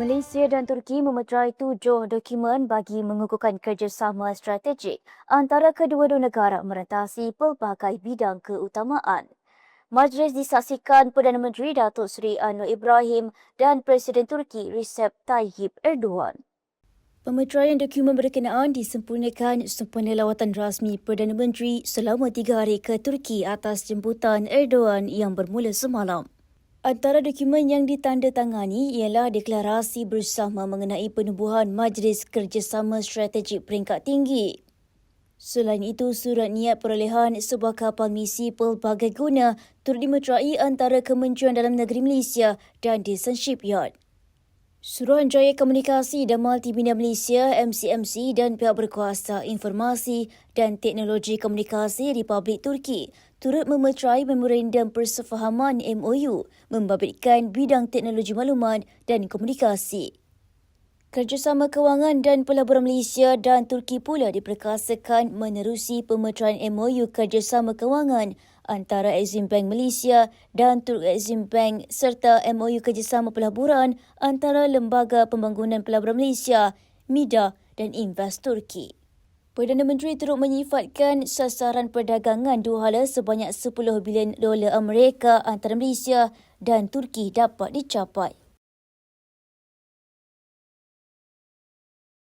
Malaysia dan Turki memeterai tujuh dokumen bagi mengukuhkan kerjasama strategik antara kedua-dua negara merentasi pelbagai bidang keutamaan. Majlis disaksikan Perdana Menteri Datuk Seri Anwar Ibrahim dan Presiden Turki Recep Tayyip Erdogan. Pemeteraian dokumen berkenaan disempurnakan sempena lawatan rasmi Perdana Menteri selama tiga hari ke Turki atas jemputan Erdogan yang bermula semalam. Antara dokumen yang ditandatangani ialah deklarasi bersama mengenai penubuhan Majlis Kerjasama Strategik Peringkat Tinggi. Selain itu, surat niat perolehan sebuah kapal misi pelbagai guna turut dimeterai antara Kementerian Dalam Negeri Malaysia dan Desen Shipyard. Suruhanjaya Komunikasi dan Multimedia Malaysia MCMC dan pihak berkuasa informasi dan teknologi komunikasi Republik Turki turut memeterai memorandum persefahaman MOU membabitkan bidang teknologi maklumat dan komunikasi. Kerjasama Kewangan dan Pelaburan Malaysia dan Turki pula diperkasakan menerusi pemeteraian MOU Kerjasama Kewangan antara Exim Bank Malaysia dan Turk Exim Bank serta MOU Kerjasama Pelaburan antara Lembaga Pembangunan Pelaburan Malaysia, MIDA dan Invest Turki. Perdana Menteri turut menyifatkan sasaran perdagangan dua hala sebanyak 10 bilion dolar Amerika antara Malaysia dan Turki dapat dicapai.